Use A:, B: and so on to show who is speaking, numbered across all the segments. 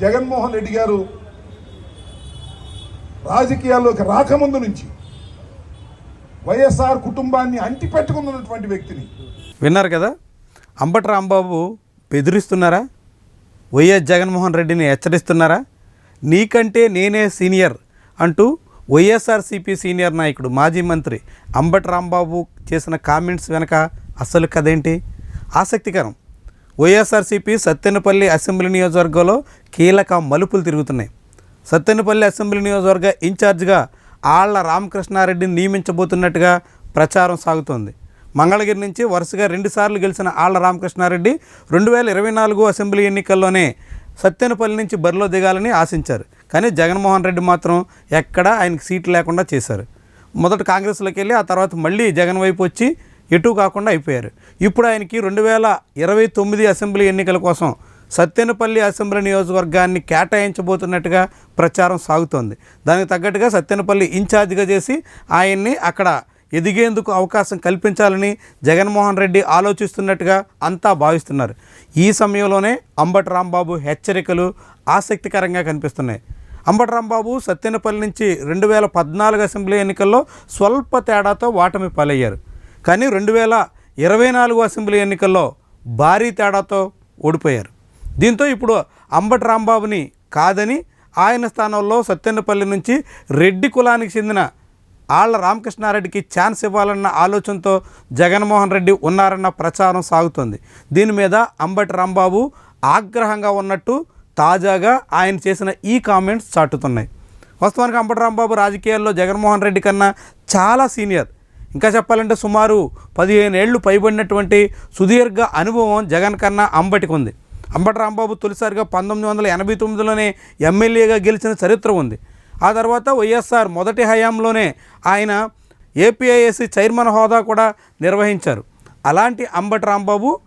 A: జగన్మోహన్ రెడ్డి గారు రాజకీయాల్లోకి రాకముందు నుంచి వైఎస్ఆర్ కుటుంబాన్ని అంటిపెట్టుకున్నటువంటి వ్యక్తిని.
B: విన్నారు కదా? అంబటి రాంబాబు బెదిరిస్తున్నారా? వైఎస్ జగన్మోహన్ రెడ్డిని హెచ్చరిస్తున్నారా? నీకంటే నేనే సీనియర్ అంటూ వైఎస్ఆర్సీపీ సీనియర్ నాయకుడు మాజీ మంత్రి అంబటి రాంబాబు చేసిన కామెంట్స్ వెనక అసలు కదేంటి ఆసక్తికరం. వైఎస్ఆర్సీపీ సత్తెనపల్లి అసెంబ్లీ నియోజకవర్గంలో కీలక మలుపులు తిరుగుతున్నాయి. సత్తెనపల్లి అసెంబ్లీ నియోజకవర్గ ఇన్ఛార్జ్గా ఆళ్ళ రామకృష్ణారెడ్డిని నియమించబోతున్నట్టుగా ప్రచారం సాగుతోంది. మంగళగిరి నుంచి వరుసగా రెండుసార్లు గెలిచిన ఆళ్ళ రామకృష్ణారెడ్డి రెండు వేల ఇరవై నాలుగు అసెంబ్లీ ఎన్నికల్లోనే సత్తెనపల్లి నుంచి బరిలో దిగాలని ఆశించారు. కానీ జగన్మోహన్ రెడ్డి మాత్రం ఎక్కడా ఆయనకు సీట్లు లేకుండా చేశారు. మొదట కాంగ్రెస్లోకి వెళ్ళి ఆ తర్వాత మళ్ళీ జగన్ వైపు వచ్చి ఎటు కాకుండా అయిపోయారు. ఇప్పుడు ఆయనకి రెండు వేల ఇరవై తొమ్మిది అసెంబ్లీ ఎన్నికల కోసం సత్తెనపల్లి అసెంబ్లీ నియోజకవర్గాన్ని కేటాయించబోతున్నట్టుగా ప్రచారం సాగుతోంది. దానికి తగ్గట్టుగా సత్తెనపల్లి ఇన్ఛార్జిగా చేసి ఆయన్ని అక్కడ ఎదిగేందుకు అవకాశం కల్పించాలని జగన్మోహన్ రెడ్డి ఆలోచిస్తున్నట్టుగా అంతా భావిస్తున్నారు. ఈ సమయంలోనే అంబటి రాంబాబు హెచ్చరికలు ఆసక్తికరంగా కనిపిస్తున్నాయి. అంబటి రాంబాబు సత్యనపల్లి నుంచి రెండు వేల పద్నాలుగు అసెంబ్లీ ఎన్నికల్లో స్వల్ప తేడాతో ఓటమి పాలయ్యారు. కానీ రెండు వేల ఇరవై నాలుగు అసెంబ్లీ ఎన్నికల్లో భారీ తేడాతో ఓడిపోయారు. దీంతో ఇప్పుడు అంబటి రాంబాబుని కాదని ఆయన స్థానంలో సత్యన్నపల్లి నుంచి రెడ్డి కులానికి చెందిన ఆళ్ళ రామకృష్ణారెడ్డికి ఛాన్స్ ఇవ్వాలన్న ఆలోచనతో జగన్మోహన్ రెడ్డి ఉన్నారన్న ప్రచారం సాగుతోంది. దీని మీద అంబటి రాంబాబు ఆగ్రహంగా ఉన్నట్టు తాజాగా ఆయన చేసిన ఈ కామెంట్స్ చాటుతున్నాయి. వాస్తవానికి అంబటి రాంబాబు రాజకీయాల్లో జగన్మోహన్ రెడ్డి కన్నా చాలా సీనియర్. ఇంకా చెప్పాలంటే సుమారు పదిహేను ఏళ్ళు పైబడినటువంటి సుదీర్ఘ అనుభవం జగన్ కన్నా అంబటికి ఉంది. అంబటి రాంబాబు తొలిసారిగా పంతొమ్మిది వందల ఎనభై తొమ్మిదిలోనే ఎమ్మెల్యేగా గెలిచిన చరిత్ర ఉంది. ఆ తర్వాత వైఎస్ఆర్ మొదటి హయాంలోనే ఆయన ఏపీఐఎస్సి చైర్మన్ హోదా కూడా నిర్వహించారు. అలాంటి అంబటి రాంబాబు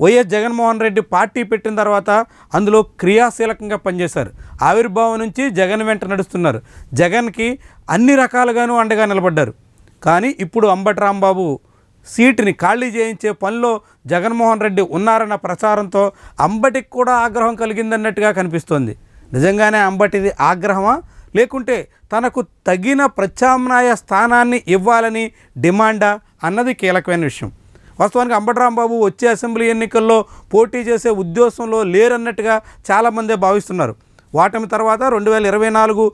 B: వైఎస్ జగన్మోహన్ రెడ్డి పార్టీ పెట్టిన తర్వాత అందులో క్రియాశీలకంగా పనిచేశారు. ఆవిర్భావం నుంచి జగన్ వెంట నడుస్తున్నారు. జగన్కి అన్ని రకాలుగాను అండగా నిలబడ్డారు. కానీ ఇప్పుడు అంబటి రాంబాబు సీటుని ఖాళీ చేయించే పనిలో జగన్మోహన్ రెడ్డి ఉన్నారన్న ప్రచారంతో అంబటికి కూడా ఆగ్రహం కలిగిందన్నట్టుగా కనిపిస్తోంది. నిజంగానే అంబటిది ఆగ్రహమా? లేకుంటే తనకు తగిన ప్రత్యామ్నాయ స్థానాన్ని ఇవ్వాలని డిమాండా? అన్నది కీలకమైన విషయం. వాస్తవానికి అంబటరాంబాబు వచ్చే అసెంబ్లీ ఎన్నికల్లో పోటీ చేసే ఉద్దేశంలో లేరన్నట్టుగా చాలామందే భావిస్తున్నారు. వాటమి తర్వాత రెండు వేల ఇరవై నాలుగు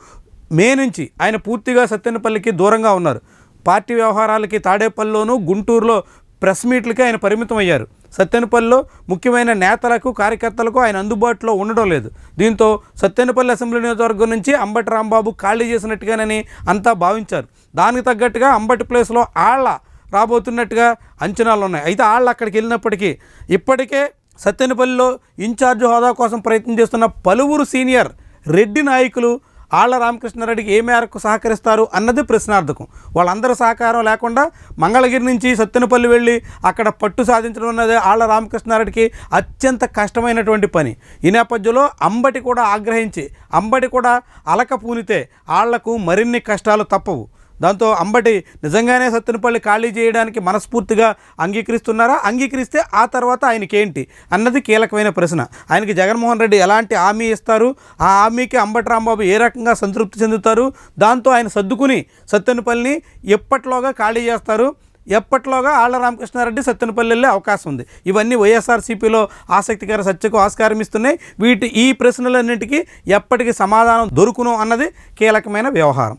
B: మే నుంచి ఆయన పూర్తిగా సత్యనపల్లికి దూరంగా ఉన్నారు. పార్టీ వ్యవహారాలకి తాడేపల్లిలోనూ గుంటూరులో ప్రెస్ మీట్లకి ఆయన పరిమితం అయ్యారు సత్తెనపల్లిలో ముఖ్యమైన నేతలకు కార్యకర్తలకు ఆయన అందుబాటులో ఉండడం లేదు. దీంతో సత్తెనపల్లి అసెంబ్లీ నియోజకవర్గం నుంచి అంబటి రాంబాబు ఖాళీ చేసినట్టుగానని అంతా భావించారు. దానికి తగ్గట్టుగా అంబటి ప్లేస్లో ఆళ్ళ రాబోతున్నట్టుగా అంచనాలు ఉన్నాయి. అయితే ఆళ్ళు అక్కడికి వెళ్ళినప్పటికీ ఇప్పటికే సత్తెనపల్లిలో ఇన్ఛార్జ్ హోదా కోసం ప్రయత్నం చేస్తున్న పలువురు సీనియర్ రెడ్డి నాయకులు ఆళ్ళ రామకృష్ణారెడ్డికి ఏ మేరకు సహకరిస్తారు అన్నది ప్రశ్నార్థకం. వాళ్ళందరూ సహకారం లేకుండా మంగళగిరి నుంచి సత్తెనపల్లి వెళ్ళి అక్కడ పట్టు సాధించడం అన్నది ఆళ్ళ రామకృష్ణారెడ్డికి అత్యంత కష్టమైనటువంటి పని. ఈ నేపథ్యంలో అంబటి కూడా ఆగ్రహించి అంబటి కూడా అలక పూనితే ఆళ్ళకు మరిన్ని కష్టాలు తప్పవు. దాంతో అంబటి నిజంగానే సత్తెనపల్లి ఖాళీ చేయడానికి మనస్ఫూర్తిగా అంగీకరిస్తున్నారా? అంగీకరిస్తే ఆ తర్వాత ఆయనకి ఏంటి అన్నది కీలకమైన ప్రశ్న. ఆయనకి జగన్మోహన్ రెడ్డి ఎలాంటి హామీ ఇస్తారు? ఆ హామీకి అంబటి రాంబాబు ఏ రకంగా సంతృప్తి చెందుతారు? దాంతో ఆయన సర్దుకుని సత్తెనపల్లిని ఎప్పట్లోగా ఖాళీ చేస్తారు? ఎప్పట్లోగా ఆళ్ళ రామకృష్ణారెడ్డి సత్తెనపల్లి వెళ్ళే అవకాశం ఉంది. ఇవన్నీ వైఎస్ఆర్సీపీలో ఆసక్తికర చర్చకు ఆస్కారం ఇస్తున్నాయి వీటి ఈ ప్రశ్నలన్నింటికీ ఎప్పటికీ సమాధానం దొరుకును అన్నది కీలకమైన వ్యవహారం.